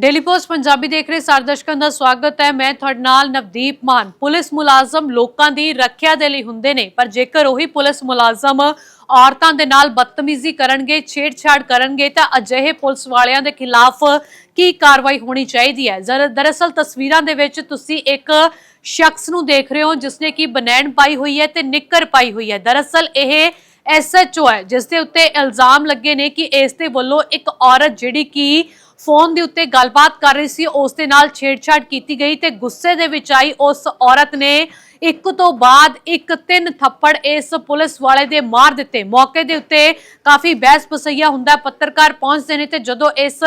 Daily post Punjabi ਦੇਖ ਰਹੇ ਸਾਰੇ ਦਰਸ਼ਕਾਂ ਦਾ ਸਵਾਗਤ ਹੈ। ਮੈਂ ਤੁਹਾਡੇ ਨਾਲ ਨਵਦੀਪ ਮਾਨ। ਪੁਲਿਸ ਮੁਲਾਜ਼ਮ ਲੋਕਾਂ ਦੀ ਰੱਖਿਆ ਦੇ ਲਈ ਹੁੰਦੇ ਨੇ, ਪਰ ਜੇਕਰ ਉਹੀ ਪੁਲਿਸ ਮੁਲਾਜ਼ਮ ਔਰਤਾਂ ਦੇ ਨਾਲ ਬਦਤਮੀਜ਼ੀ ਕਰਨਗੇ, ਛੇੜਛਾੜ ਕਰਨਗੇ, ਤਾਂ ਅਜਿਹੇ ਪੁਲਿਸ ਵਾਲਿਆਂ ਦੇ ਖਿਲਾਫ ਕੀ ਕਾਰਵਾਈ ਹੋਣੀ ਚਾਹੀਦੀ ਹੈ? ਦਰਅਸਲ ਤਸਵੀਰਾਂ ਦੇ ਵਿੱਚ ਤੁਸੀਂ ਇੱਕ ਸ਼ਖਸ ਨੂੰ ਦੇਖ ਰਹੇ ਹੋ, ਜਿਸਨੇ ਕਿ ਬਨੈਣ ਪਾਈ ਹੋਈ ਹੈ ਤੇ ਨਿੱਕਰ ਪਾਈ ਹੋਈ ਹੈ। ਦਰਅਸਲ ਇਹ ਐਸਐਚਓ ਹੈ ਜਿਸ ਦੇ ਉੱਤੇ ਇਲਜ਼ਾਮ ਲੱਗੇ ਨੇ ਕਿ ਇਸ ਦੇ ਵੱਲੋਂ ਇੱਕ ਔਰਤ ਜਿਹੜੀ ਕਿ ਫੋਨ ਦੇ ਉੱਤੇ ਗੱਲਬਾਤ ਕਰ ਰਹੀ ਸੀ, ਉਸ ਦੇ ਨਾਲ ਛੇੜਛਾੜ ਕੀਤੀ ਗਈ ਤੇ ਗੁੱਸੇ ਦੇ ਵਿੱਚ ਆਈ ਉਸ ਔਰਤ ਨੇ ਇੱਕ ਤੋਂ ਬਾਅਦ ਇੱਕ ਤਿੰਨ ਥੱਪੜ ਇਸ ਪੁਲਿਸ ਵਾਲੇ ਦੇ ਮਾਰ ਦਿੱਤੇ। ਮੌਕੇ ਦੇ ਉੱਤੇ ਕਾਫੀ ਬਹਿਸ ਬਸਈਆ ਹੁੰਦਾ ਪੱਤਰਕਾਰ ਪਹੁੰਚਦੇ ਨੇ ਤੇ ਜਦੋਂ ਇਸ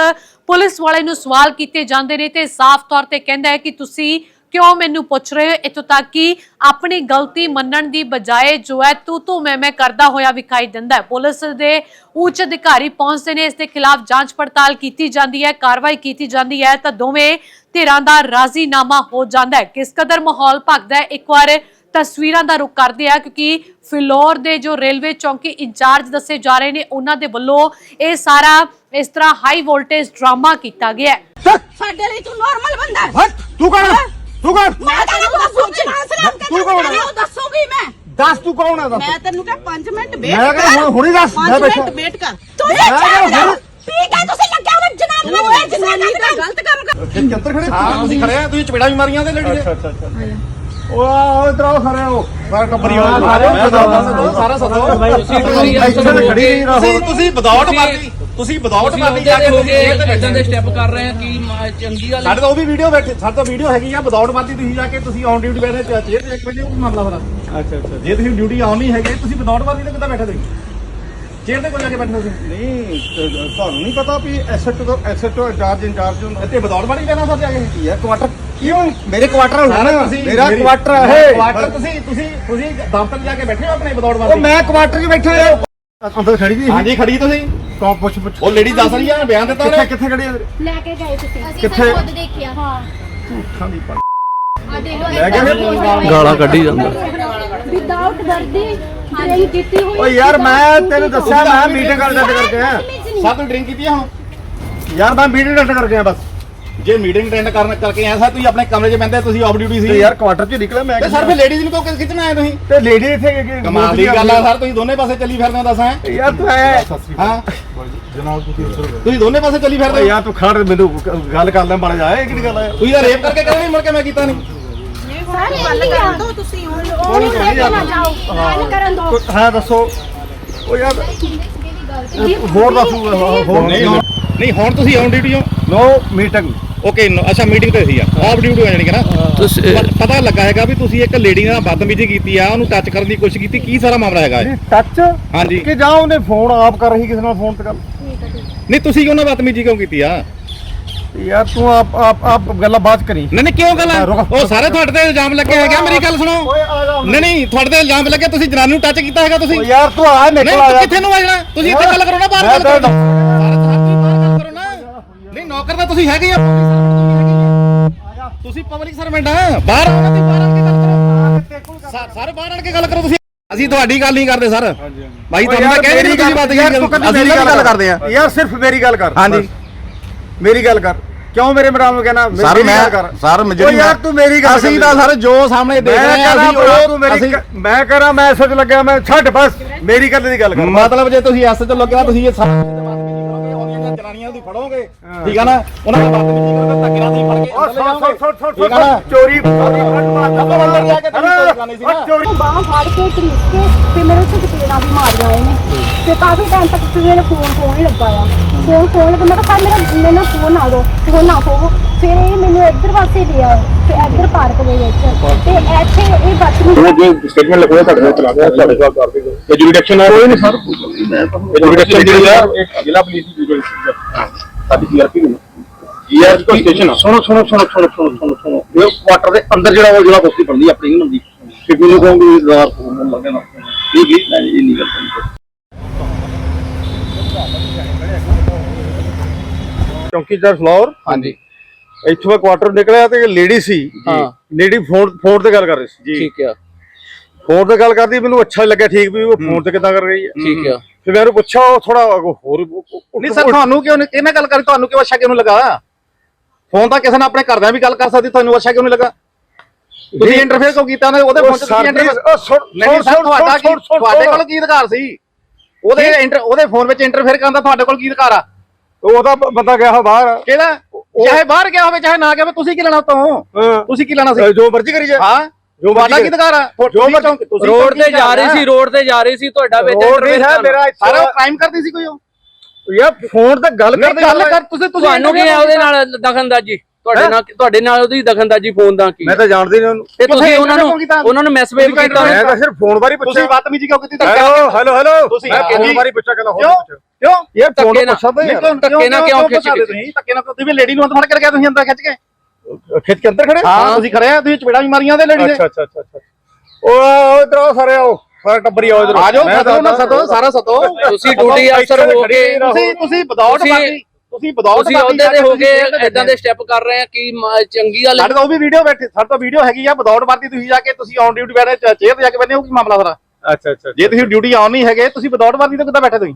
ਪੁਲਿਸ ਵਾਲੇ ਨੂੰ ਸਵਾਲ ਕੀਤੇ ਜਾਂਦੇ ਨੇ ਤੇ ਸਾਫ਼ ਤੌਰ ਤੇ ਕਹਿੰਦਾ ਹੈ ਕਿ ਤੁਸੀਂ ਕਿਉਂ ਮੈਨੂੰ ਪੁੱਛ ਰਹੇ ਹੋ? ਇਤੋਂ ਤੱਕ ਕਿ ਆਪਣੀ ਗਲਤੀ ਮੰਨਣ ਦੀ ਬਜਾਏ ਜੋ ਹੈ ਤੂੰ ਤੂੰ ਮੈਂ ਮੈਂ ਕਰਦਾ ਹੋਇਆ ਵਿਖਾਈ ਦਿੰਦਾ ਹੈ। ਪੁਲਿਸ ਦੇ ਉੱਚ ਅਧਿਕਾਰੀ ਪਹੁੰਚਦੇ ਨੇ ਇਸ ਦੇ ਖਿਲਾਫ ਜਾਂਚ ਪੜਤਾਲ ਕੀਤੀ ਜਾਂਦੀ ਹੈ ਕਾਰਵਾਈ ਕੀਤੀ ਜਾਂਦੀ ਹੈ ਤਾਂ ਦੋਵੇਂ ਧਿਰਾਂ ਦਾ ਰਾਜ਼ੀਨਾਮਾ ਹੋ ਜਾਂਦਾ ਹੈ। ਕਿਸ ਕਦਰ ਮਾਹੌਲ ਭਗਦਾ ਹੈ? ਇੱਕ ਵਾਰ ਤਸਵੀਰਾਂ ਦਾ ਰੁਖ ਕਰਦੇ ਆ ਕਿਉਂਕਿ ਫਿਲੌਰ ਦੇ ਜੋ ਰੇਲਵੇ ਚੌਂਕੀ ਇੰਚਾਰਜ ਦੱਸੇ ਜਾ ਰਹੇ ਨੇ ਉਹਨਾਂ ਦੇ ਵੱਲੋਂ ਇਹ ਸਾਰਾ ਇਸ ਤਰ੍ਹਾਂ ਹਾਈ ਵੋਲਟੇਜ ਡਰਾਮਾ ਕੀਤਾ ਗਿਆ ਹੈ। ਸਾਡੇ ਲਈ ਤੂੰ ਨਾਰਮਲ ਬੰਦਾ ਹੈ। ਤੂੰ ਕੌਣ? ਤੂੰ ਕੌਣ? ਮੈਂ ਤੈਨੂੰ ਦੱਸੂ ਕੇ ਤੂੰ ਕੌਣ ਹੈ? ਦੱਸੂਗੀ ਮੈਂ। ਦੱਸ ਤੂੰ ਕੌਣ ਹੈ ਦੱਸ। ਮੈਂ ਤੈਨੂੰ ਕਿਹਾ 5 ਮਿੰਟ ਵੇਟ ਮੈਂ ਕਿਹਾ ਹੁਣ- ਹੁਣੀ ਦੱਸ, ਮੈਂ 5 ਬੈਠਾ। ਮਿੰਟ ਵੇਟ ਕਰ। ਤੂੰ ਹੁਣ- ਠੀਕ ਹੈ ਤੁਸੀਂ ਲੱਗਿਆ ਹੋ ਜਨਾਬ ਨੂੰ ਇਹ ਜਨਾਨੀ ਦਾ ਗਲਤ ਕੰਮ ਕਰ ਖੜੇ ਹਾਂ ਤੁਸੀਂ ਖੜੇ ਆ ਤੁਸੀਂ ਚਪੇੜਾ ਵੀ ਮਾਰੀਆਂ ਤੇ ਲੜੀ ਅੱਛਾ ਅੱਛਾ ਅੱਛਾ। ਉਹ ਆ ਇਧਰ ਆਓ ਖੜੇ ਹੋ ਸਾਰਾ ਟੱਬਰ ਹੀ ਹਾਂ, ਸਾਰੇ ਸਦੋ, ਸਾਰਾ ਸਦੋ। ਇੱਥੇ ਖੜੀ ਨਹੀਂ ਰਹੋ। ਤੁਸੀਂ ਤੁਸੀਂ ਵਿਦਆਊਟ ਪਾਰਟੀ ਤੁਸੀਂ ਵਿਦਆਊਟ ਪਾਰਟੀ ਜਾ ਕੇ ਹੋ ਤੁਸੀਂ ਗਏ ਜੇਲ੍ਹ ਤੇ ਇਦਾਂ ਦੇ ਸਟੈਪ ਕਰ ਰਹੇ ਆ ਕਿ ਮਾ- ਚੰਗੀ ਗੱਲ ਸਾਡੇ ਤਾਂ ਉਹ ਵੀ ਵੀਡੀਓ ਬੈਠੇ ਸਾਡੇ ਤਾਂ ਵੀਡੀਓ ਹੈਗੀ ਆ ਵਿਦਆਊਟ ਪਾਰਟੀ ਤੁਸੀਂ ਜਾ ਕੇ ਤੁਸੀਂ ਔਨ ਡਿਊਟੀ ਬੈਠੇ ਚੇਅਰ ਤੇ ਇੱਕ ਵਜੇ ਉਹ ਮਾਮਲਾ ਫਿਰ ਅੱਛਾ ਅੱਛਾ। ਜੇ ਤੁਸੀਂ ਡਿਊਟੀ ਆਨ ਨਹੀਂ ਹੈਗੇ ਤੁਸੀਂ ਵਿਦਆਊਟ ਪਾਰਟੀ ਤੇ ਕਿੱਦਾਂ ਬੈਠੇ ਤੁਸੀਂ? ਚੇਅਰ ਤੇ ਕੋਲ ਜਾ ਕੇ ਬੈਠੇ ਤੁਸੀਂ? ਨਹੀਂ ਤੇ ਤੁਹਾਨੂੰ ਨਹੀਂ ਪਤਾ ਵੀ ਐਸਐਚਓ ਤੋਂ ਇੰਚਾਰਜ ਇੰਚਾਰਜ ਹੁੰਦਾ। ਇੱਥੇ ਵਿਦਆਊਟ ਪਾਰਟੀ ਲੈਣਾ ਸਰ ਜਾ ਕੇ। ਯਾਰ ਕੁਆਟਰ ਕਿਉਂ? ਮੇਰੇ ਕੁਆਟਰ ਹੋਣਾ। ਨਾ ਤੁਸੀਂ ਮੇਰਾ ਕੁਆਟਰ ਹੈ। ਕੁਆਟਰ ਤੁਸੀਂ ਤੁਸੀਂ ਤੁਸੀਂ ਦਫ਼ਤਰ ਜਾ ਕੇ ਬੈਠੇ ਹੋ ਆਪਣੇ ਵਿਦਆਊਟ ਉਹ ਪਾਰਟੀ ਮੈਂ ਕੁਆਟਰ 'ਚ ਬੈਠਾ ਹਾਂ ਅੰਦਰ ਖੜੀ ਦੀ ਹਾਂਜੀ ਖੜੀ ਤੁਸੀਂ? ਕੌਣ ਪੁੱਛ ਪੁੱਛ ਉਹ ਲੇਡੀ ਦੱਸ ਰਹੀ ਆ ਬਿਆਨ ਦਿੱਤਾ ਕਿੱਥੇ ਉਹਨੇ। ਕਿੱਥੇ ਖੜੀ ਹੈ ਲੈ ਕੇ ਗਏ ਤੁਸੀਂ। ਅਸੀਂ ਕਿੱਥੇ? ਸਭ ਖੁਦ ਦੇਖਿਆ। ਹਾਂ। ਝੂਠਾਂ ਦੀ ਪਾ ਆ ਦੇ ਲੋ ਗਏ ਗਾਲਾਂ ਕੱਢੀ ਜਾਂਦਾ। ਵਿਦਆਊਟ ਵਰਦੀ ਡਰਿੰਕ ਕੀਤੀ ਹੋਈ ਓ ਯਾਰ ਮੈਂ ਤੈਨੂੰ ਦੱਸਿਆ ਮੈਂ ਮੀਟਿੰਗ ਕਰ ਕਰਕੇ ਸਰ ਤੁਸੀਂ ਡਰਿੰਕ ਕੀਤੀ ਆ ਹੁਣ? ਯਾਰ ਮੈਂ ਮੀਟਿੰਗ ਅਟੈਂਡ ਕਰਕੇ ਆਇਆ ਬਸ। ਜੇ ਮੀਟਿੰਗ ਅਟੈਂਡ ਕਰਨ ਕਰਕੇ ਆਇਆ ਸਰ ਤੁਸੀਂ ਆਪਣੇ ਕਮਰੇ 'ਚ ਬੈਠੇ ਤੁਸੀਂ ਆਫ ਡਿਊਟੀ ਤੇ ਸੀ ਯਾਰ ਕੁਆਟਰ 'ਚ ਨਿਕਲਿਆ ਮੈਂ ਤੇ ਸਰ ਫਿਰ ਲੇਡੀਜ਼ ਨੂੰ ਕਿਉਂ ਖਿੱਚਣਾ ਆਏ ਤੁਸੀਂ? ਤੇ ਲੇਡੀ ਇੱਥੇ ਕਿ- ਕਿ- ਕਮਾਲ ਦੀ ਗੱਲ ਆ ਸਰ ਤੁਸੀਂ ਦੋਨੇ ਪਾਸੇ ਚੱਲੀ ਫਿਰਦੇ ਹੋ ਦੱਸਾਂ ਯਾਰ ਤੂੰ ਐ ਹਾਂ ਜਨਾਬ ਤੁਸੀਂ ਤੁਸੀਂ ਦੋਨੇ ਪਾਸੇ ਚੱਲੀ ਫਿਰਦੇ ਹੋ? ਯਾਰ ਤੂੰ ਖੜ ਮੈਨੂੰ ਗੱਲ ਕਰ ਲੈ ਮਾੜਾ ਜਾ ਇਹ ਕਿਹੜੀ ਗੱਲ ਆ? ਤੁਸੀਂ ਤਾਂ ਰੇਪ ਕਰਕੇ ਕਹਿੰਦੇ ਮੁੜ ਕੇ ਮੈਂ ਕੀਤਾ ਨਹੀਂ ਸਾਰੇ ਗੱਲ ਕਰਨ ਦੋ ਤੁਸੀਂ ਹੁਣ ਉਹਨੂੰ ਲੈ ਕੇ ਨਾ ਜਾਓ ਗੱਲ ਕਰਨ ਦੋ। ਕੋਈ- ਹਾਂ ਦੱਸੋ। ਉਹ ਯਾਰ ਹੋਰ ਹੋਰ ਦੱਸੋ ਹੋਰ ਨਹੀਂ ਹੁਣ ਨਹੀਂ ਹੁਣ ਤੁਸੀਂ ਔਨ ਡਿਊਟੀ ਹੋ? ਨੋ ਮੀਟਿੰਗ ਓਕੇ ਅੱਛਾ ਮੀਟਿੰਗ ਤੇ ਸੀ ਆ। ਆਫ ਡਿਊਟੀ ਹੋ ਜਾਣੀ ਕਿ ਨਾ? ਤੁਸੀਂ ਪਤਾ ਲੱਗਾ ਹੈਗਾ ਵੀ ਤੁਸੀਂ ਇੱਕ ਲੇਡੀ ਨਾਲ ਬਦਤਮੀਜ਼ੀ ਕੀਤੀ ਆ ਉਹਨੂੰ ਟੱਚ ਕਰਨ ਦੀ ਕੋਸ਼ਿਸ਼ ਕੀਤੀ ਕੀ ਸਾਰਾ ਮਾਮਲਾ ਹੈਗਾ ਇਹ? ਟੱਚ ਹਾਂਜੀ। ਕਿ ਜਾਂ ਉਹਨੇ ਫੋਨ ਆਪ ਕਰ ਰਹੀ ਕਿਸੇ ਨਾਲ ਫੋਨ ਤੇ ਗੱਲ ਨਹੀਂ ਤੁਸੀਂ ਉਹਨਾਂ ਬਦਤਮੀਜ਼ੀ ਕਿਉਂ ਕੀਤੀ ਆ? ਯਾਰ ਤੂੰ ਆਪ ਆਪ ਆਪ ਗੱਲਾਂ ਬਾਤ ਕਰੀ। ਨਹੀਂ ਨਹੀਂ ਕਿਉਂ ਗੱਲ। ਉਹ ਸਾਰੇ ਤੁਹਾਡੇ ਤੇ ਇਲਜ਼ਾਮ ਲੱਗੇ ਹੈਗੇ ਆ, ਮੇਰੀ ਗੱਲ ਸੁਣੋ। ਆ ਨਹੀਂ ਨਹੀਂ ਤੁਹਾਡੇ ਤੇ ਇਲਜ਼ਾਮ ਲੱਗੇ ਤੁਸੀਂ ਜਨਾਨੀ ਨੂੰ ਟੱਚ ਕੀਤਾ ਹੈਗਾ ਤੁਸੀਂ? ਯਾਰ ਤੂੰ ਆ ਨਿਕਲ ਆ ਕਿੱਥੇ ਨੂੰ ਵਜਣਾ ਤੁਸੀਂ ਇੱਥੇ ਗੱਲ ਕਰੋ ਨਾ ਬਾਹਰ ਗੱਲ ਕਰੋ। ਨੌਕਰ ਤਾਂ ਤੁਸੀਂ ਹੈਗੇ ਆ ਤੁਸੀਂ ਪਬਲਿਕ ਸਰਵੈਂਟ ਆ ਬਾਹਰ ਨਾ ਤੁਸੀਂ ਬਾਹਰ ਆਣ ਕੇ ਗੱਲ ਕਰੋ। ਸਾਰੇ ਬਾਹਰ ਆਣ ਕੇ ਗੱਲ ਕਰੋ ਤੁਸੀਂ। ਅਸੀਂ ਤੁਹਾਡੀ ਗੱਲ ਨਹੀਂ ਕਰਦੇ ਸਰ। ਭਾਈ ਤੁਹਾਨੂੰ ਮੈਂ ਕਹਿ ਰਹੀ ਤੁਸੀਂ ਬਾਤ ਤੂੰ ਕਦੀ ਅਸੀਂ ਮੇਰੀ ਗੱਲ ਕਰਦੇ ਆ। ਯਾਰ ਸਿਰਫ ਮੇਰੀ ਗੱਲ ਕਰ। ਹਾਂਜੀ। ਮੇਰੀ ਗੱਲ ਕਰ। ਕਿਉਂ ਮੇਰੇ ਮੈਡਮ ਨੂੰ ਕਹਿਣਾ? ਸਰ ਮੇਰੀ ਮੈਂ ਸਰ ਓ ਯਾਰ ਤੂੰ ਮੇਰੀ ਗੱਲ ਅਸੀਂ। ਤਾਂ ਸਰ ਜੋ ਸਾਹਮਣੇ ਦੇਖ ਰਹੇ ਆ ਅਸੀਂ ਤੂੰ ਉਹ ਮੇਰੀ ਅਸੀਂ ਕ- ਮੈਂ ਕਹਣਾ ਮੈਂ ਸੱਚ ਲੱਗਿਆ ਮੈਂ ਛੱਡ ਬਸ। ਮੇਰੀ ਗੱਲ ਦੀ ਗੱਲ ਕਰ। ਮਤਲਬ ਜੇ ਤੁਸੀਂ ਐਸ ਤੇ ਲੱਗਿਆ ਤੁਸੀਂ ਇਹ ਸਾਰਾ ਦੀ ਫੜੋਗੇ? ਠੀਕ ਆ ਨਾ? ਉਹਨਾਂ ਦਾ ਬਦਤਮੀਜ਼ੀ ਕਰੋਗੇ ਧੱਕੇ ਨਾਲ ਤੁਸੀਂ ਫੜ ਕੇ ਓ ਅੰਦਰ ਸੋ ਸੋ ਸੋ ਸੋ ਠੀਕ ਆ ਨਾ? ਚੋਰੀ ਚੋਰੀ ਫੜ ਮਾਰ ਆਪਾਂ ਅੰਦਰ ਜਾ ਕੇ ਤੈਨੂੰ ਕੋਈ ਕਰਨੀ ਸੀ ਨਾ। ਚੋਰੀ। ਬਾਹਾਂ ਫੜ ਕੇ ਘੜੀਸ ਕੇ ਤੇ ਮੇਰੇ ਉੱਤੇ ਚਪੇੜਾਂ ਵੀ ਮਾਰੀਆਂ ਇਹਨੇ ਤੇ ਕਾਫੀ ਟਾਈਮ ਤੱਕ ਤੇ ਮੇਰੇ ਫੋਨ ਫੋਨ ਹੀ ਲੱਗਾ ਆ। ਫੋਨ ਫੋਨ ਲੱਗਾ ਮੈਂ ਕਿਹਾ ਸਰ ਮੇਰਾ ਮੈਨੂੰ ਫੋਨ ਨਾ ਦੋ। ਫੋਨ ਨਾ ਖੋਵੋ ਫਿਰ ਇਹ ਮੈਨੂੰ ਇੱਧਰ ਪਾਸੇ ਲਿਆ ਤੇ ਇੱਧਰ ਪਾਰਕ ਦੇ ਵਿੱਚ। ਤੇ ਇੱਥੇ ਇਹ ਬਦਤਮੀਜ਼ੀ ਉਹ ਜੋ ਸਟੇਟਮੈਂਟ ਲਿਖੋਗੇ ਤੁਹਾਡੇ ਨਾਲ ਚਲਾ ਗਿਆ ਤੁਹਾਡੇ ਕੋਲ ਕਰ ਦੇਗਾ ਇਹ ਜੁਡੀਕਸ਼ਨ ਹੈ ਕੋਈ ਨਹੀਂ ਸਰ। ਇਹ ਜੁਡੀਕਸ਼ਨ ਜਿਹੜੀ ਹੈ ਇਹ ਜ਼ਿਲ੍ਹਾ ਪੁਲਿਸ ਦੀ ਜੁਡੀਕਸ਼ਨ ਸਾਡੀ ਜੀਆਰਪੀ ਨੂੰ ਜੀਆਰਪੀ ਕੋ ਸਟੇਸ਼ਨ ਸੁਣੋ ਸੁਣੋ ਸੁਣੋ ਸੁਣੋ ਸੁਣੋ ਸੁਣੋ ਸੁਣੋ। ਇਹ ਕੁਆਟਰ ਦੇ ਅੰਦਰ ਜਿਹੜਾ ਉਹ ਜਿਹੜਾ ਕੁਸ਼ਤੀ ਬਣਦੀ ਆਪਣੀ ਨਹੀਂ ਬਣਦੀ। ਕਿ ਮੈਨੂੰ ਕਹੋਗੇ ਜ਼ਾਰ ਫੋਨ ਲੱਗੇ ਨਾ। ਇਹ ਵੀ ਨਹੀਂ ਇਹ ਨਹੀਂ ਗੱਲ ਚੌਕੀਦਾਰ ਫਲੋਰ ਹਾਂਜੀ। ਇੱਥੋਂ ਕੁਆਟਰ ਨਿਕਲਿਆ ਤੇ ਲੇਡੀ ਸੀ। ਲੇਡੀ ਫੋਨ ਫੋਨ ਤੇ ਗੱਲ ਕਰ ਰਹੀ ਸੀ। ਜੀ ਠੀਕ ਆ। ਫੋਨ ਤੇ ਗੱਲ ਕਰਦੀ ਮੈਨੂੰ ਅੱਛਾ ਲੱਗਿਆ ਠੀਕ ਵੀ ਉਹ ਫੋਨ ਤੇ ਕਿੱਦਾਂ ਕਰ ਰਹੀ ਹੈ। ਠੀਕ ਆ। ਫਿਰ ਮੈਂ ਉਹਨੂੰ ਪੁੱਛਿਆ ਉਹ ਥੋੜਾ ਹੋਰ ਨਹੀਂ ਸਰ ਤੁਹਾਨੂੰ ਕਿਉਂ ਇਹਨਾਂ ਗੱਲ ਕਰੀ ਤੁਹਾਨੂੰ ਕਿਉਂ ਅੱਛਾ ਕਿਉਂ ਲੱਗਾ? ਫੋਨ ਤਾਂ ਕਿਸੇ ਨਾਲ ਆਪਣੇ ਘਰਦਿਆਂ ਵੀ ਗੱਲ ਕਰ ਸਕਦੀ ਤੁਹਾਨੂੰ ਅੱਛਾ ਕਿਉਂ ਨਹੀਂ ਲੱਗਾ? ਤੁਸੀਂ ਇੰਟਰਫੇਅਰ ਕਿਉਂ ਕੀਤਾ ਉਹਦੇ ਫੋਨ ਤੁਸੀਂ ਨਹੀਂ ਸਰ ਤੁਹਾਡਾ ਕੀ ਤੁਹਾਡੇ ਕੋਲ ਕੀ ਅਧਿਕਾਰ ਸੀ? ਉਹਦੇ ਉਹਦੇ ਫੋਨ ਵਿੱਚ ਇੰਟਰਫੇਅਰ ਕਰਨ ਦਾ ਤੁਹਾਡੇ ਕੋਲ ਕੀ ਅਧਿਕਾਰ ਆ? ਉਹਦਾ ਬੰਦਾ ਗਿਆ ਹੋ ਬਾਹਰ। ਕਿਹੜਾ ਚਾਹੇ ਬਾਹਰ ਗਿਆ ਹੋਵੇ ਚਾਹੇ ਨਾ ਗਿਆ ਹੋਵੇ ਤੁਸੀਂ ਕੀ ਲੈਣਾ ਤੋਂ ਹਾਂ। ਤੁਸੀਂ ਕੀ ਲੈਣਾ ਸੀ? ਜੋ ਮਰਜ਼ੀ ਕਰੀ ਜਾ ਹਾਂ। ਜੋ ਤੁਹਾਡਾ ਕੀ ਅਧਿਕਾਰ ਆ? ਜੋ ਤੁਸੀਂ ਮਰਜ਼ੀ- ਚੌਂਕ- ਤੁਸੀਂ ਰੋਡ ਤੇ ਜਾ ਰਹੀ ਸੀ ਰੋਡ ਤੇ ਜਾ ਰਹੀ ਸੀ ਤੁਹਾਡਾ ਵਿੱਚ ਰੋਡ ਨਹੀਂ ਹੈ ਮੇਰਾ ਸਾਰਾ ਕ੍ਰਾਈਮ ਕਰਦੀ ਸੀ ਕੋਈ ਉਹ? ਯਾਰ ਫੋਨ ਤੇ ਗੱਲ ਕਰਦੇ ਗੱਲ ਕਰ ਤੁਸੀਂ ਤੁਸੀਂ ਤੁਹਾਨੂੰ ਕੀ ਹੈ ਉਹਦੇ ਨਾਲ ਦਖਲਅੰਦਾਜ਼ੀ? ਤੁਹਾਡੇ ਨਾਲ ਤੁਹਾਡੇ ਨਾਲ ਉਹਦੀ ਦਖਲਅੰਦਾਜ਼ੀ ਫੋਨ ਦਾ ਕੀ? ਮੈਂ ਤਾਂ ਜਾਣਦੀ ਨਹੀਂ ਉਹਨੂੰ। ਤੇ ਤੁਸੀਂ ਉਹਨਾਂ ਨੂੰ? ਉਹਨਾਂ ਨੂੰ ਮੈਸੇਜ ਕੀਤਾ। ਮੈਂ ਤਾਂ ਸਿਰਫ ਫੋਨ ਬਾਰੇ ਤੁਸੀਂ ਪੁੱਛਿਆ। ਬਦਤਮੀਜ਼ੀ ਕਿਉਂ ਕੀਤੀ? Hello hello hello. ਤੁਸੀਂ ਫੋਨ ਬਾਰੇ ਪੁੱਛਿਆ ਕਹਿੰਦਾ ਹੋਰ ਕਿਉਂ? ਪੁੱਛ ਕਿਉਂ? ਇਹ ਫੋਨ ਯਾਰ ਕਿਉਂ- ਧੱਕੇ ਨਾਲ ਕਿਉਂ ਖਿੱਚ ਕੇ? ਤੁਸੀਂ? ਧੱਕੇ ਨਾਲ ਤੁਸੀਂ ਵੀ ਲੇਡੀ ਨੂੰ ਅੰਦਰ ਫੜ ਕੇ ਲਗਿਆ ਤੁਸੀਂ ਅੰਦਰ ਖਿੱਚ ਕੇ। ਖਿੱਚ ਕੇ ਅੰਦਰ ਖੜੇ? ਹਾਂ। ਤੁਸੀਂ ਖੜੇ ਆ ਤੁਸੀਂ ਚਪੇੜਾ ਵੀ ਮਾਰੀਆਂ ਉਹਦੇ ਲੇਡੀ ਦੇ ਅੱਛਾ ਅੱਛਾ ਅੱਛਾ ਉਹ ਇਧਰ ਆਓ ਸਾਰੇ ਆਓ। ਸਾਰੇ ਟੱਬਰੀ ਆਓ ਇਧਰ। ਆ ਜਾਓ ਸਦੋ ਨਾ ਸਦੋ ਸਾਰਾ ਸਦੋ। ਤੁਸੀਂ ਡਿਊਟੀ ਅਫਸਰ ਹੋ ਕੇ ਤੁਸੀਂ ਤੁਸੀਂ ਤੁਸੀਂ- ਬਾਕੀ ਤੁਸੀਂ ਵਿਦਆਊਟ ਤੁਸੀਂ ਉਹਦੇ ਤੇ ਹੋ ਕੇ ਇਦਾਂ ਦੇ ਸਟੈਪ ਕਰ ਰਹੇ ਆ ਕਿ ਚੰਗੀ ਗੱਲ ਸਾਡੇ ਤਾਂ ਉਹ ਵੀ ਵੀਡੀਓ ਬੈਠੇ ਸਾਡੇ ਤਾਂ ਵੀਡੀਓ ਹੈਗੀ ਆ ਵਿਦਆਊਟ ਵਰਦੀ ਤੁਸੀਂ ਜਾ ਕੇ ਤੁਸੀਂ ਔਨ ਡਿਊਟੀ ਬੈਠੇ ਚੇਅਰ ਤੇ ਜਾ ਕੇ ਬੈਠੇ ਹੋ ਕੀ ਮਾਮਲਾ ਸਾਰਾ? ਅੱਛਾ ਅੱਛਾ ਜੇ ਤੁਸੀਂ ਡਿਊਟੀ ਆਨ ਨਹੀਂ ਹੈਗੇ ਤੁਸੀਂ ਵਿਦਆਊਟ ਵਰਦੀ ਤੇ ਕਿੱਦਾਂ ਬੈਠੇ ਤੁਸੀਂ?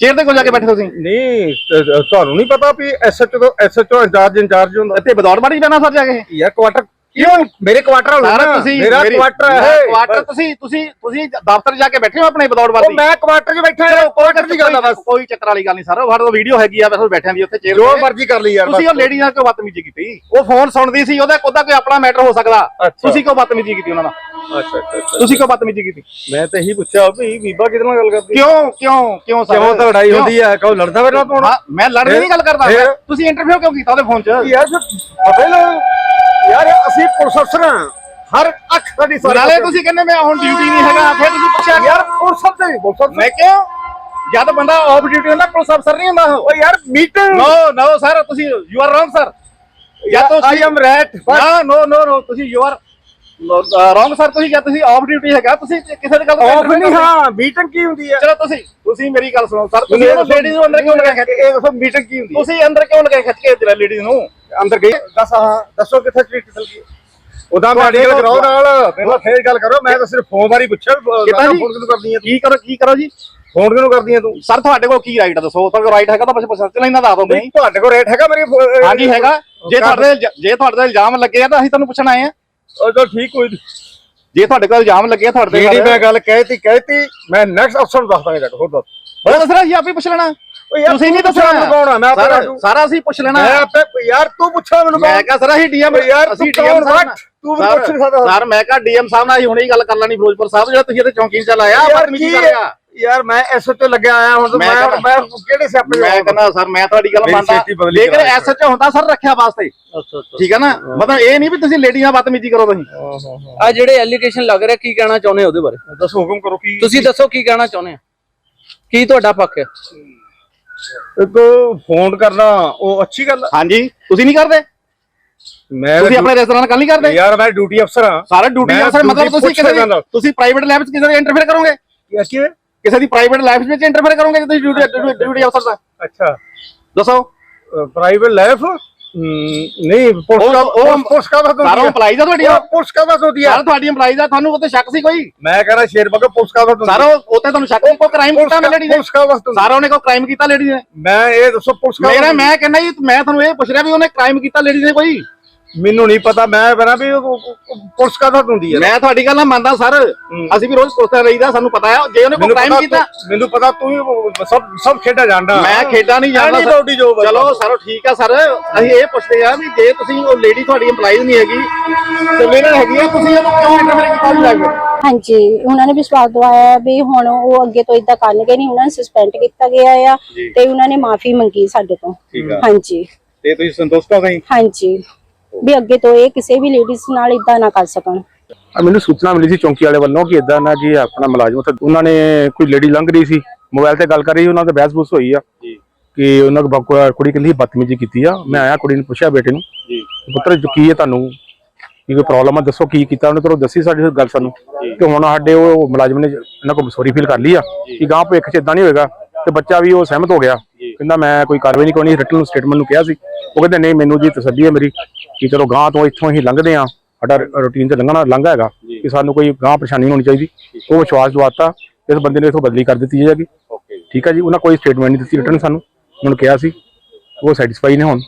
ਚੇਅਰ ਤੇ ਕਿਉਂ ਜਾ ਕੇ ਬੈਠੇ ਤੁਸੀਂ? ਨਹੀਂ ਤੇ- ਤੁਹਾਨੂੰ ਨਹੀਂ ਪਤਾ ਵੀ ਐਸਐਚਓ ਤੋਂ ਐਸਐਚਓ ਇੰਚਾਰਜ ਇੰਚਾਰਜ ਹੁੰਦਾ। ਇੱਥੇ ਵਿਦਆਊਟ ਵਰਦੀ ਪੈਣਾ ਸਰ ਜਾ ਕੇ। ਯਾਰ ਕੁਆਟਰ ਕਿਉਂ? ਮੇਰੇ ਕੁਆਟਰ ਹੋਣਾ ਸਾਰਾ ਤੁਸੀਂ ਮੇਰਾ ਮੇਰੀ- ਕੁਆਟਰ ਮੇਰਾ ਹੈ ਕੁਆਟਰ ਤੁਸੀਂ ਤੁਸੀਂ ਤੁਸੀਂ ਦਫ਼ਤਰ ਜਾ ਕੇ ਬੈਠੇ ਹੋ ਆਪਣੇ ਵਿਦਆਊਟ ਉਹ ਮੈਂ ਕੁਆਟਰ 'ਚ ਬੈਠਾ ਹਾਂ ਕੁਆਟਰ ਦੀ ਗੱਲ ਆ ਬਸ। ਕੋਈ ਚੱਕਰ ਵਾਲੀ ਗੱਲ ਨਹੀਂ ਸਰ ਸਾਡੇ ਕੋਲ ਵੀਡੀਓ ਹੈਗੀ ਆ ਬਸ ਬੈਠਿਆਂ ਦੀ ਉੱਥੇ ਚੇਅਰ ਜੋ ਮਰਜ਼ੀ ਕਰ ਲਈ ਯਾਰ ਤੁਸੀਂ ਉਹ ਲੇਡੀ ਨਾਲ ਕਿਉਂ ਬਦਤਮੀਜ਼ੀ ਕੀਤੀ? ਉਹ ਫੋਨ ਸੁਣਦੀ ਸੀ ਉਹਦਾ ਉਹਦਾ ਕੋਈ ਆਪਣਾ ਮੈਟਰ ਹੋ ਸਕਦਾ। ਅੱਛਾ। ਤੁਸੀਂ ਕਿਉਂ ਬਦਤਮੀਜ਼ੀ ਕੀਤੀ ਉਹਨਾਂ ਨਾਲ? ਅੱਛਾ ਅੱਛਾ ਅੱਛਾ। ਤੁਸੀਂ ਕਿਉਂ ਬਦਤਮੀਜ਼ੀ ਕੀਤੀ? ਮੈਂ ਤਾਂ ਇਹੀ ਪੁੱਛਿਆ ਵੀ ਬੀਬਾ ਕਿਹਦੇ ਨਾਲ ਗੱਲ ਕਰਦੀ? ਕਿਉਂ ਕਿਉਂ ਕਿਉਂ ਸਰ? ਕਿਉਂ ਤਾਂ ਲੜਾਈ? ਹੁੰਦੀ ਹੈ ਕਹੋ ਲੜਦਾ ਮੇਰੇ ਨਾਲ ਤੂੰ ਮੈਂ ਲੜਨ ਦੀ ਗੱਲ ਕਰਦਾ? ਤੁਸੀਂ ਇੰਟਰਵਿਊ ਕਿਉਂ ਕੀਤਾ ਉਹਦੇ ਫੋਨ 'ਚ? ਯਾਰ ਪਤਾ ਨਾ। ਯਾਰ ਅਸੀਂ ਪੁਲਿਸ ਅਫਸਰ ਹਾਂ। ਹਰ ਅੱਖ ਸਾਡੀ ਸਾਰੀ ਨਾਲੇ ਤੁਸੀਂ ਕਹਿੰਦੇ ਮੈਂ ਹੁਣ ਡਿਊਟੀ ਨਹੀਂ ਹੈਗਾ ਫਿਰ ਤੁਸੀਂ ਪੁੱਛਿਆ ਯਾਰ ਪੁਲਿਸ ਅਫਸਰ ਪੁਲਿਸ ਅਫਸਰ ਮੈਂ ਕਿਉਂ? ਜਦ ਬੰਦਾ ਆਫ ਡਿਊਟੀ ਹੁੰਦਾ ਪੁਲਿਸ ਅਫਸਰ ਨਹੀਂ ਹੁੰਦਾ ਉਹ। ਯਾਰ ਮੀਟਿੰਗ ਨੋ ਨੋ ਸਰ ਤੁਸੀਂ ਯੂ ਆਰ ਰੋਂਗ ਸਰ ਜਾਂ ਤੁਸੀਂ ਆਈ ਐਮ ਰੈਟ ਨੋ ਨੋ ਨੋ ਤੁਸੀਂ ਯੂ ਆਰ ਰੋਂਗ ਸਰ ਤੁਸੀਂ ਕਿਹਾ ਤੁਸੀਂ ਆਫ ਡਿਊਟੀ ਹੈਗਾ ਤੁਸੀਂ ਕਿਸੇ ਦੀ ਗੱਲ ਤੋਂ ਆਫ ਨਹੀਂ। ਹਾਂ ਮੀਟਿੰਗ ਕੀ ਹੁੰਦੀ ਹੈ ਚਲੋ ਤੁਸੀਂ ਤੁਸੀਂ ਮੇਰੀ ਗੱਲ ਸੁਣੋ ਸਰ ਤੁਸੀਂ ਉਹ ਲੇਡੀਜ਼ ਨੂੰ ਅੰਦਰ ਕਿਉਂ ਲਗਾ ਖਿੱਚ ਕੇ ਇਹ ਦੱਸੋ ਮੀਟਿੰਗ ਕੀ ਹੁੰਦੀ ਹੈ ਤੁਸੀਂ ਅੰਦਰ ਕਿਉਂ ਲਗਾ ਖਿੱਚ ਕੇ ਲੇਡੀਜ਼ ਨੂੰ? ਅੰਦਰ ਗਈ ਦੱਸ ਹਾਂ ਦੱਸੋ ਕਿੱਥੇ ਸਟ੍ਰੀਟ ਚਲ ਗਈ? ਉਹਦਾ ਮੈਂ ਗੱਲ ਕਰਾਓ ਨਾਲ। ਪਹਿਲਾਂ ਫੇਰ ਗੱਲ ਕਰੋ ਮੈਂ ਤਾਂ ਸਿਰਫ ਫੋਨ ਬਾਰੇ ਪੁੱਛਿਆ? ਫੋਨ ਕਿਉਂ ਕਰਦੀ ਹੈ ਕੀ ਕਰੋ ਕੀ ਕਰੋ ਜੀ? ਫੋਨ ਕਿਉਂ ਕਰਦੀ ਹੈ ਤੂੰ? ਸਰ ਤੁਹਾਡੇ ਕੋਲ ਕੀ ਰਾਈਟ ਦੱਸੋ? ਤੁਹਾਡੇ ਕੋਲ ਰਾਈਟ ਹੈਗਾ ਤਾਂ ਬਸ ਬਸ ਚਲਾ ਇਹਨਾਂ ਦੱਸ ਦੋ ਨਹੀਂ ਤੁਹਾਡੇ ਕੋਲ ਰੇਟ ਹੈਗਾ ਮੇਰੀ ਹਾਂਜੀ ਹੈਗਾ। ਜੇ ਤੁਹਾਡੇ ਜੇ ਤੁਹਾਡੇ ਤੇ ਇਲਜ਼ਾਮ ਲੱਗੇ ਆ ਤਾਂ ਅਸੀਂ ਤੁਹਾਨੂੰ ਪੁੱਛਣ ਆਏ ਆ। ਚਲ ਠੀਕ ਹੋਈ ਜੇ ਤੁਹਾਡੇ ਕੋਲ ਇਲਜ਼ਾਮ ਲੱਗੇ ਆ ਤੁਹਾਡੇ ਤੇ ਜਿਹੜੀ ਮੈਂ ਗੱਲ ਕਹਿਤੀ ਕਹਿਤੀ ਮੈਂ ਨੈਕਸਟ ਅਫਸਰ ਨੂੰ ਦੱਸ ਦਾਂਗਾ ਜਾ ਕੇ ਹੋਰ ਦੱਸ। ਉਹ ਦੱਸਣਾ ਸੀ ਆਪੇ ਪੁੱਛ ਲੈਣਾ। ਤੁਸੀਂ ਨਹੀਂ ਦੱਸਣਾ। ਆ? ਮੈਂ ਆਪੇ ਸਾਰਾ- ਦੱਸੂ। ਸਾਰਾ ਅਸੀਂ ਪੁੱਛ ਲੈਣਾ। ਮੈਂ ਆਪੇ ਯਾਰ ਤੂੰ ਪੁੱਛਿਆ ਮੈਨੂੰ ਮੈਂ ਕਹਾ ਸਰ ਅਸੀਂ ਡੀਐਮ ਯਾਰ ਅਸੀਂ ਤੂੰ ਡੀਐਮ ਸਾਹਿਬ ਤੂੰ ਵੀ ਪੁੱਛ ਸਕਦਾ ਸਰ ਮੈਂ ਕਹਾ ਡੀਐਮ ਸਾਹਿਬ ਨਾਲ ਅਸੀਂ ਹੁਣੇ ਹੀ ਗੱਲ ਕਰ ਲੈਣੀ। ਫਿਰੋਜ਼ਪੁਰ ਸਾਹਿਬ ਜਿਹੜਾ ਤੁਸੀਂ ਇੱਥੇ ਚੌਂਕੀ ਚ ਲਾਇਆ ਕੀ ਕਰ ਰਿਹਾ ਯਾਰ ਮੈਂ ਐਸਐਚਓ ਲੱਗਿਆ ਆਇਆ ਹੁਣ ਤਾਂ ਮੈਂ ਮੈਂ ਕਿਹੜੇ ਸਿਆਪੇ ਮੈਂ ਕਹਿੰਦਾ ਸਰ ਮੈਂ ਤੁਹਾਡੀ ਗੱਲ ਮੰਨਦਾ। ਲੇਕਿਨ ਐਸਐਚਓ ਹੁੰਦਾ ਸਰ ਰੱਖਿਆ ਵਾਸਤੇ। ਅੱਛਾ ਅੱਛਾ ਠੀਕ ਹੈ ਨਾ? ਮਤਲਬ ਇਹ ਨਹੀਂ ਵੀ ਤੁਸੀਂ ਲੇਡੀ ਨਾਲ ਬਦਤਮੀਜ਼ੀ ਕਰੋ ਤੁਸੀਂ। ਆ ਜਿਹੜੇ ਐਲੀਗੇਸ਼ਨ ਲੱਗ ਰਿਹਾ ਕੀ ਕਹਿਣਾ ਚਾਹੁੰਦੇ ਉਹਦੇ ਬਾਰੇ? ਦੱਸੋ ਹੁਕਮ ਕਰੋ ਕੀ ਤੁਸੀਂ ਦੱਸੋ ਕੀ ਕਹਿਣਾ ਚਾਹੁੰਦੇ ਆ ਕੀ ਤੁਹਾਡਾ ਪੱਖ ਹੈ? ਇੱਕ ਫੋਨ ਕਰਨਾ ਉਹ ਅੱਛੀ ਗੱਲ ਆ। ਹਾਂਜੀ ਤੁਸੀਂ ਨਹੀਂ ਕਰਦੇ? ਮੈਂ ਤੁਸੀਂ ਆਪਣੇ ਰੈਸਟੋਰੈਂਟ ਨਾਲ ਗੱਲ ਨਹੀਂ ਕਰਦੇ? ਯਾਰ ਮੈਂ ਡਿਊਟੀ ਅਫਸਰ ਹਾਂ। ਸਾਰੇ ਡਿਊਟੀ ਅਫਸਰ ਮਤਲਬ ਤੁਸੀਂ ਕਿਸੇ ਤੁਸੀਂ ਪ੍ਰਾਈਵੇਟ ਲਾਈਫ 'ਚ ਕਿਸੇ ਦੀ ਇੰਟਰਫੇਅਰ ਕਰੋਗੇ? ਕੀ ਕਿਵੇਂ ਕਿਸੇ ਦੀ ਪ੍ਰਾਈਵੇਟ ਲਾਈਫ ਵਿੱਚ ਇੰਟਰਫੇਅਰ ਕਰੋਗੇ ਜੇ ਤੁਸੀਂ ਡਿਊਟੀ ਡਿਊਟੀ ਅਫਸਰ ਦਾ ਅੱਛਾ। ਦੱਸੋ। ਪ੍ਰਾਈਵੇਟ ਲਾਈਫ ਨਹੀਂ ਪੁਲਿਸ ਦਾ ਉਹ- ਪੁਲਿਸ ਕਾ ਬਾਤ ਸਾਰਾ employees ਆ ਤੁਹਾਡੀਆਂ? ਪੁਲਿਸ ਬਾਤ ਹੁੰਦੀ ਹੈ? ਯਾਰ ਤੁਹਾਡੀ EMPLOYEES ਦਾ ਤੁਹਾਨੂੰ ਉੱਤੇ ਸ਼ੱਕ ਸੀ ਕੋਈ? ਮੈਂ ਕਹ ਰਿਹਾ ਸ਼ੇਰ ਬਗਾ ਪੁਲਿਸ ਬਾਤ ਹੁੰਦੀ ਸਾਰਾ ਉੱਤੇ ਤੁਹਾਨੂੰ ਸ਼ੱਕ ਕੋਈ ਕ੍ਰਾਈਮ ਕੀਤਾ ਮੈਂ ਲੇਡੀ ਨੇ? ਪੁਲਿਸ ਬਾਤ ਹੁੰਦੀ ਸਾਰਾ ਉਹਨੇ ਕੋਈ ਕ੍ਰਾਈਮ ਕੀਤਾ ਲੇਡੀ ਨੇ? ਮੈਂ ਇਹ ਦੱਸੋ ਪੁਲਿਸ ਮੇਰਾ ਮੈਂ ਕਹਿੰਦਾ ਜੀ ਮੈਂ ਤੁਹਾਨੂੰ ਇਹ ਪੁੱਛ ਰਿਹਾ ਵੀ ਉਹਨੇ ਕ੍ਰਾਈਮ ਕੀਤਾ ਲੇਡੀ ਨੇ ਕੋਈ? ਮੈਨੂੰ ਨਹੀਂ ਪਤਾ ਮੈਂ ਬਣਾ ਵੀ ਉਹ- ਉਹ- ਉਹ ਪੁਲਿਸ ਕਾ ਬਾਤ ਹੁੰਦੀ ਹੈ ਮੈਂ ਤੁਹਾਡੀ ਗੱਲ ਨਾਲ ਮੰਨਦਾ ਸਰ। ਅਸੀਂ ਵੀ ਰੋਜ਼ ਪੁੱਛਦੇ ਰਹੀਦਾ ਸਾਨੂੰ ਪਤਾ ਹੈ ਜੇ ਉਹਨੇ ਕੋਈ ਕ੍ਰਾਈਮ ਕੀਤਾ ਤੂੰ- ਮੈਨੂੰ ਪਤਾ ਤੂੰ ਵੀ ਉਹ ਸਭ ਸਭ ਖੇਡਾ ਜਾਣਦਾ। ਮੈਂ ਖੇਡਾਂ ਨਹੀਂ ਜਾਣਦਾ। ਡਿਊਟੀ ਜੋ। ਚਲੋ ਸਰ ਠੀਕ ਆ ਸਰ। ਅਸੀਂ ਇਹ ਪੁੱਛਦੇ ਆ ਵੀ ਜੇ ਤੁਸੀਂ ਉਹ ਲੇਡੀ ਤੁਹਾਡੀ EMPLOYEES ਨਹੀਂ ਹੈਗੀ ਸਰਵੇਲਰ ਹੈਗੀ ਆ ਤੁਸੀਂ ਉਹਨੂੰ ਕਿਉਂ ਇੰਟਰਫੇਅਰ ਕੀਤਾ ਲੱਗਦਾ ਹਾਂਜੀ ਉਹਨਾਂ ਨੇ ਵਿਸ਼ਵਾਸ ਦਵਾਇਆ ਹੈ ਵੀ ਹੁਣ ਉਹ ਅੱਗੇ ਤੋਂ ਇਦਾਂ ਕਰਨਗੇ ਨਹੀਂ ਉਹਨਾਂ ਨੂੰ ਸਸਪੈਂਡ ਕੀਤਾ ਗਿਆ ਆ ਤੇ ਉਹਨਾਂ ਨੇ ਮਾਫੀ ਮੰਗੀ ਸਾਡੇ ਤੋਂ। ਠੀਕ ਆ। ਹਾਂਜੀ। ਤੇ ਤੁਸੀਂ ਸੰਤੁਸ਼ਟ ਹੋ ਗਏ ਹਾਂਜੀ। ਵੀ ਅੱਗੇ ਤੋਂ ਇਹ ਕਿਸੇ ਵੀ ਲੇਡੀਜ਼ ਨਾਲ ਇਦਾਂ ਨਾ ਕਰ ਸਕਣ। ਆ ਮੈਨੂੰ ਸੂਚਨਾ ਮਿਲੀ ਸੀ ਚੌਂਕੀ ਵਾਲੇ ਵੱਲੋਂ ਕਿ ਇਦਾਂ ਨਾ ਜੀ ਆਪਣਾ ਮੁਲਾਜ਼ਮ ਉੱਥੇ ਉਹਨਾਂ ਨੇ ਕੋਈ ਲੇਡੀ ਲੰਘ ਰਹੀ ਸੀ। ਮੋਬਾਈਲ ਤੇ ਗੱਲ ਕਰ ਰਹੀ ਉਹਨਾਂ ਤੇ ਬਹਿਸ-ਬੂਸ ਹੋਈ ਆ। ਜੀ। ਕਿ ਉਹਨਾਂ ਬ- ਕੁੜੀ ਕਹਿੰਦੀ ਬਦਤਮੀਜ਼ੀ ਕੀਤੀ ਆ। ਮੈਂ ਆਇਆ ਕੁੜੀ ਨੂੰ ਪੁੱਛਿਆ ਬੇਟੇ ਨੂੰ। ਜੀ। ਪੁੱਤਰ ਜੋ ਕੀ ਹੈ ਤੁਹਾਨੂੰ? ਕੀ ਕੋਈ ਪ੍ਰੋਬਲਮ ਆ? ਦੱਸੋ ਕੀ ਕੀਤਾ ਉਹਨੇ? ਚਲੋ ਦੱਸੀ ਸਾਡੀ ਗੱਲ ਸਾਨੂੰ। ਕਿ ਹੁਣ ਸਾਡੇ ਉਹ ਮੁਲਾਜ਼ਮ ਨੇ ਇਹਨਾਂ ਕੋਲ ਸੌਰੀ ਫੀਲ ਕਰ ਲਈ ਆ। ਕਿ ਗਾਂ ਭਵਿੱਖ ਚ ਇਦਾਂ ਨਹੀਂ ਹੋਏਗਾ। ਤੇ ਬੱਚਾ ਵੀ ਉਹ ਸਹਿਮਤ ਹੋ ਗਿਆ। ਕਹਿੰਦਾ ਮੈਂ ਕੋਈ ਕਾਰਵਾਈ ਨਹੀਂ ਕਰਨੀ ਰਿਟਨ ਸਟੇਟਮੈਂਟ ਨੂੰ ਕਿਹਾ ਸੀ। ਉਹ ਕਹਿੰਦੇ ਨਹੀਂ ਮੈਨੂੰ ਜੀ ਤਸੱਲੀ ਹੈ ਮੇਰੀ ਕਿ ਚਲੋ ਗਾਂ ਤੋਂ ਇੱਥੋਂ ਹੀ ਲੰਘਦੇ ਆ ਸਾਡਾ ਰੂਟੀਨ ਤੇ ਲੰਘਣਾ ਲੰਘਾ ਹੈਗਾ ਕਿ ਸਾਨੂੰ ਕੋਈ ਗਾਂ ਪਰੇਸ਼ਾਨੀ ਨਹੀਂ ਹੋਣੀ ਚਾਹੀਦੀ। ਉਹ ਵਿਸ਼ਵਾਸ ਦਵਾਤਾ ਇਸ ਬੰਦੇ ਨੇ ਇਥੋਂ ਬਦਲੀ ਕਰ ਦਿੱਤੀ ਜਾਏਗੀ ਠੀਕ ਹੈ ਜੀ ਉਹਨਾਂ ਕੋਈ ਸਟੇਟਮੈਂਟ ਨਹੀਂ ਦਿੱਤੀ ਰਿਟਨ ਸਾਨੂੰ। ਉਹਨਾਂ ਕਿਹਾ ਸੀ। ਉਹ ਸੈਟੀਸਫਾਈ ਨੇ ਹੁਣ।